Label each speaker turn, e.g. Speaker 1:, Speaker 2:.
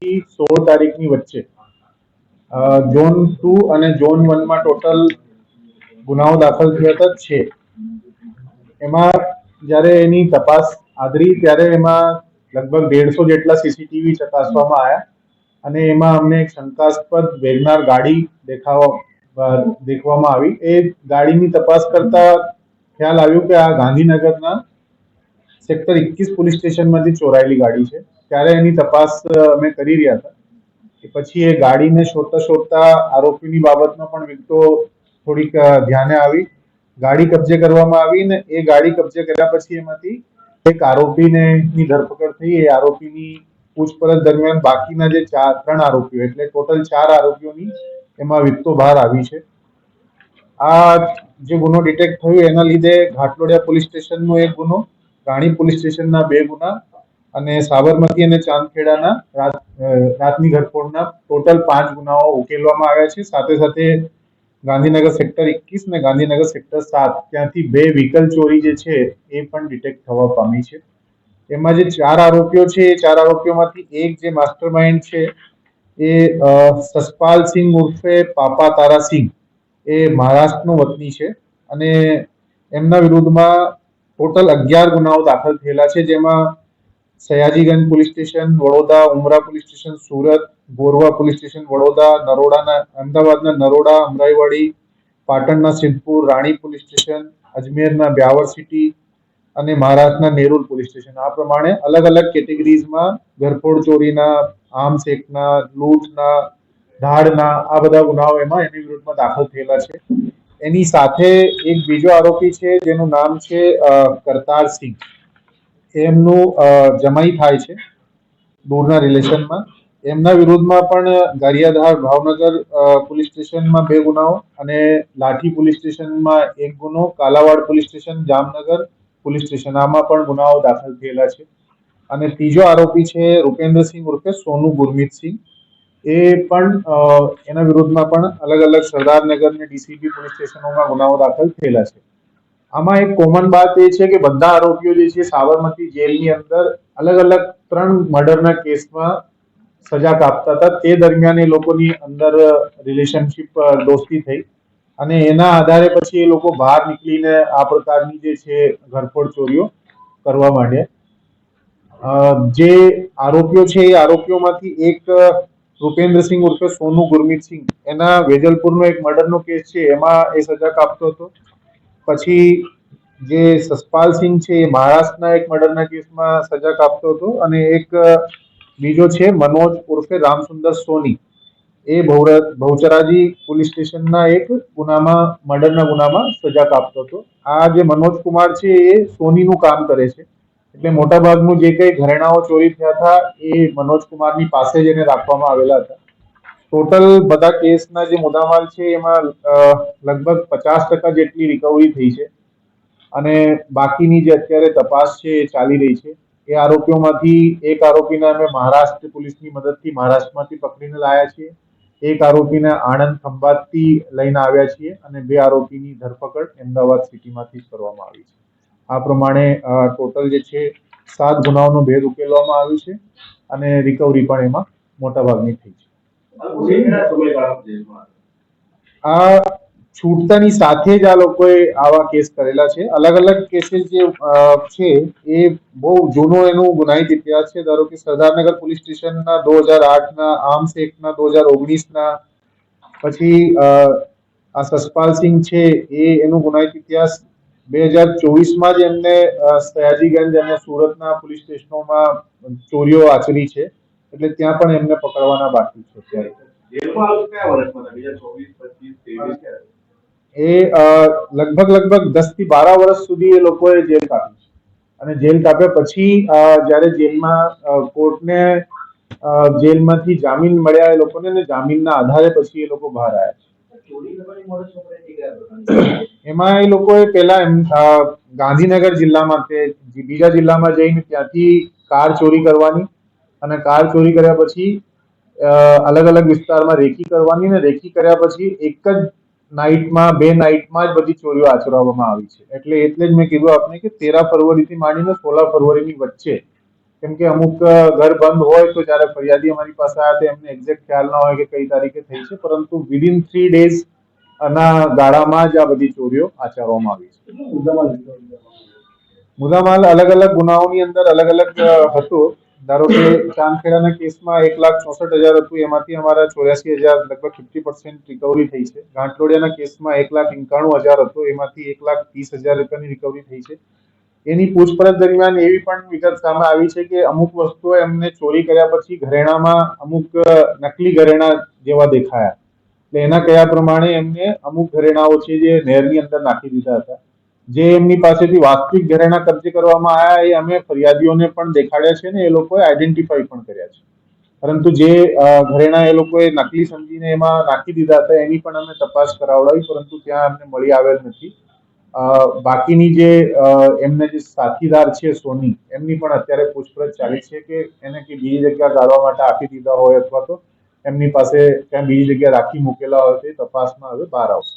Speaker 1: થી સોળ તારીખની વચ્ચે. ઝોન ટુ અને ઝોન વનમાં ટોટલ ગુનાઓ દાખલ થયા છે. એમાં જ્યારે એની તપાસ આદરી ત્યારે એમાં લગભગ દેડસો જેટલા સીસીટીવી ચકાસવામાં આવ્યા અને એમાં અમને એક શંકાસ્પદ વેગનાર ગાડી દેખાવા દેખવામાં આવી. એ ગાડીની તપાસ કરતા ખ્યાલ આવ્યું કે આ ગાંધીનગરના સેક્ટર એકવીસ પોલીસ સ્ટેશનમાંથી ચોરાયેલી ગાડી છે. ત્યારે એની તપાસ અમે કરી રહ્યા હતા. કે પછી એ ગાડીને શોધતા શોધતા આરોપીની બાબતમાં પણ વિગતો થોડીક ધ્યાને આવી. ગાડી કબજે કરવામાં આવી ને એ ગાડી કબજે કર્યા પછી એમાંથી એક આરોપીને ની ધરપકડ થઈ. એ આરોપીની પૂછપરછ દરમિયાન બાકીના જે ચાર, ત્રણ આરોપીઓ, એટલે ટોટલ ચાર આરોપીઓની એમાં વિગતો બહાર આવી છે. આ જે ગુનો ડિટેક્ટ થયો એના લીધે ઘાટલોડિયા પોલીસ સ્ટેશનનો એક ગુનો રાણી પોલીસ સ્ટેશનના બે ગુના અને સાબરમતી અને ચાંદખેડાના રાત રાતની ઘરફોડના ટોટલ પાંચ ગુનાઓ ઉકેલવામાં આવ્યા છે. સાથે સાથે ગાંધીનગર સેક્ટર એકવીસ ને ગાંધીનગર સેક્ટર સાત ત્યાંથી બે વ્હીકલ ચોરી જે છે એ પણ ડિટેક્ટ થવા પામી છે. એમાં જે ચાર આરોપીઓ છે, એ ચાર આરોપીઓમાંથી એક જે માસ્ટર માઇન્ડ છે, એ સસપાલસિંહ સસપાલ સિંહ ઉર્ફે પાપા તારા સિંહ, એ મહારાષ્ટ્રનો વતની છે અને એમના વિરુદ્ધમાં ટોટલ અગિયાર ગુનાઓ દાખલ થયેલા છે, જેમાં Sayajiganj police station, Vadodara Umra police station, Surat Gorwa police station, Vadodara નરોડાના, અમદાવાદના નરોડા, અમરાઈવાડી, પાટણના સિદ્ધપુર, રાણી પોલીસ સ્ટેશન, અજમેરના બ્યાવર સિટી અને મહારાષ્ટ્રના નેરુલ પોલીસ સ્ટેશન. આ પ્રમાણે અલગ અલગ કેટેગરીઝમાં ઘરફોડ ચોરીના આર્મ્સ લૂંટના, ધાડના આ બધા ગુનાઓ એમાં એની વિરુદ્ધમાં દાખલ થયેલા છે. એની સાથે એક બીજો આરોપી છે, જેનું નામ છે કરતારસિંહ કરતાર સિંહ. એમનું જમાઈ થાય છે દૂરના રિલેશનમાં. એમના વિરુદ્ધમાં પણ ગારિયાધાર ભાવનગર પોલીસ સ્ટેશનમાં બે ગુનાઓ અને લાઠી પોલીસ સ્ટેશનમાં એક ગુનો. Kalavad police station, Jamnagar police station આમાં પણ ગુનાઓ દાખલ થયેલા છે. અને ત્રીજો આરોપી છે રૂપેન્દ્રસિંહ ઉર્ફે સોનુ ગુરમીતસિંહ એ પણ એના વિરુદ્ધમાં પણ અલગ અલગ સરદારનગર અને ડીસીબી પોલીસ સ્ટેશનોમાં ગુનાઓ દાખલ થયેલા છે. આમાં એક કોમન વાત એ છે કે બધા આરોપીઓ જે છે સાબરમતી જેલની અંદર અલગ અલગ ત્રણ મર્ડરના કેસમાં સજા કાપતા હતા. તે દરમિયાન એ લોકોની અંદર રિલેશનશિપ દોસ્તી થઈ અને એના આધારે પછી એ લોકો બહાર નીકળીને આ પ્રકારની જે છે ઘરફોડ ચોરીઓ કરવા માંડ્યા. જે આરોપીઓ છે એ આરોપીઓમાંથી એક અ, રૂપેન્દ્રસિંહ ઉર્ફે સોનુ ગુરમીતસિંહ એના વેજલપુરનો એક મર્ડરનો કેસ છે એમાં એ સજા કાપતો હતો. પછી જે સસપાલ સિંહ છે એ મહારાષ્ટ્રના એક મર્ડરના કેસમાં સજા કાપતો હતો. અને એક બીજો છે મનોજ ઉર્ફે રામસુંદર સોની. એ બહુચરાજી પોલીસ સ્ટેશનના એક ગુનામાં મર્ડરના ગુનામાં સજા કાપતો હતો. આ જે મનોજ કુમાર છે એ સોનીનું કામ કરે છે. એટલે મોટાભાગનું જે કઈ ઘરેણાઓ ચોરી થયા હતા, એ મનોજ કુમારની પાસે જ એને રાખવામાં આવેલા હતા. ટોટલ બધા કેસના જે મુદ્દામાલ છે, એમાં લગભગ પચાસ ટકા જેટલી રિકવરી થઈ છે. અને બાકીની જે અત્યારે તપાસ છે, એ ચાલી રહી છે. એ આરોપીઓમાંથી એક આરોપીને અમે મહારાષ્ટ્ર પોલીસની મદદથી મહારાષ્ટ્રમાંથી પકડીને લાયા છીએ. એક આરોપીને આણંદ ખંભાતથી લઈને આવ્યા છીએ અને બે આરોપીની ધરપકડ અમદાવાદ સિટીમાંથી કરવામાં આવી છે. આ પ્રમાણે ટોટલ જે છે, સાત ગુનાઓનો ભેદ ઉકેલવામાં આવ્યું છે અને રિકવરી પણ એમાં મોટાભાગની થઈ છે. આ છૂટતાની સાથે જ આ લોકોએ આવા કેસ કરેલા છે. અલગ અલગ કેસીસ જે છે, એ બહુ જૂનો એનું ગુનાહિત ઇતિહાસ છે. ધારો કે સરદારનગર પોલીસ સ્ટેશનના દો હજાર આઠના આર્મ્સ એક્ટના દો હજાર ઓગણીસના, પછી આ સસપાલ સિંહ છે, એ એનું ગુનાહિત ઇતિહાસ બે હજાર ચોવીસમાં જ એમને સયાજીગંજ અને સુરતના પોલીસ સ્ટેશનોમાં ચોરીઓ આચરી છે એટલે ત્યાં પણ એમને પકડવાના બાકી છે અત્યારે
Speaker 2: જેલમાં આ લોકો કયા વર્ષમાં હતા? 2024, 25, 23 ક્યારે?
Speaker 1: એ લગભગ લગભગ દસથી બાર વર્ષ સુધી એ લોકોએ જેલ કાપી છે અને જેલ કાપ્યા પછી જયારે જેલમાં કોર્ટને જેલમાંથી જામીન મળ્યા એ લોકોને જામીનના આધારે પછી એ લોકો બહાર આવ્યા છે એમાં એ લોકોએ પહેલા એમ ગાંધીનગર જિલ્લામાં કે બીજા જિલ્લામાં જઈને ત્યાંથી કાર ચોરી કરવાની અને કાર ચોરી કર્યા પછી અલગ અલગ વિસ્તારમાં રેકી કરવાની ને રેકી કર્યા પછી એક જ નાઇટમાં, બે નાઇટમાં જ બધી ચોરીઓ આચરવામાં આવી છે. એટલે એટલે જ મેં કીધું આપને કે તેરા ફરવરીથી માંડીને સોળા ફરવરીની વચ્ચે કેમ કે અમુક ઘર બંધ હોય તો જ્યારે ફરિયાદી અમારી પાસે આવ્યા તો એમને એક્ઝેક્ટ ખ્યાલ ના હોય કે કઈ તારીખે થઈ છે પરંતુ વિધિન થ્રી ડેઝ ના ગાળામાં જ આ બધી ચોરીઓ આચરવામાં આવી છે. મુદ્દામાલ અલગ અલગ ગુનાઓની અંદર અલગ અલગ હતો. ધારો કે ચાંદખેડાના કેસમાં એક લાખ ચોસઠ હજાર હતું એમાંથી અમારા ચોર્યાસી હજાર લગભગ ફિફ્ટી પર્સન્ટ રિકવરી થઈ છે. ગાંઠલોડિયાના કેસમાં એક લાખ એકાણું હજાર હતો એમાંથી એક લાખ ત્રીસ હજાર રૂપિયાની રિકવરી થઈ છે. એની પૂછપરછ દરમિયાન એવી પણ વિગત સામે આવી છે કે અમુક વસ્તુઓ એમને ચોરી કર્યા પછી ઘરેણામાં અમુક નકલી ઘરેણા જેવા દેખાયા. એટલે એના કયા પ્રમાણે એમને અમુક ઘરેણાઓ છે જે નહેરની અંદર નાખી દીધા હતા. જે એમની પાસેથી વાસ્તવિક ઘરેણા કબજે કરવામાં આવ્યા, એ અમે ફરિયાદીઓને પણ દેખાડ્યા છે ને એ લોકોએ આઈડેન્ટિફાઈ પણ કર્યા છે. પરંતુ જે ઘરેણા એ લોકોએ નકલી સમજીને એમાં નાખી દીધા હતા, એની પણ અમે તપાસ કરાવડાવી, પરંતુ ત્યાં અમને મળી આવેલ નથી. બાકીની જે એમને જે સાથીદાર છે સોની, એમની પણ અત્યારે પૂછપરછ ચાલી છે કે એને કે બીજી જગ્યા ગાળવા માટે આપી દીધા હોય અથવા તો એમની પાસે ક્યાં બીજી જગ્યા રાખી મૂકેલા હોય તે તપાસમાં હવે બહાર આવશે.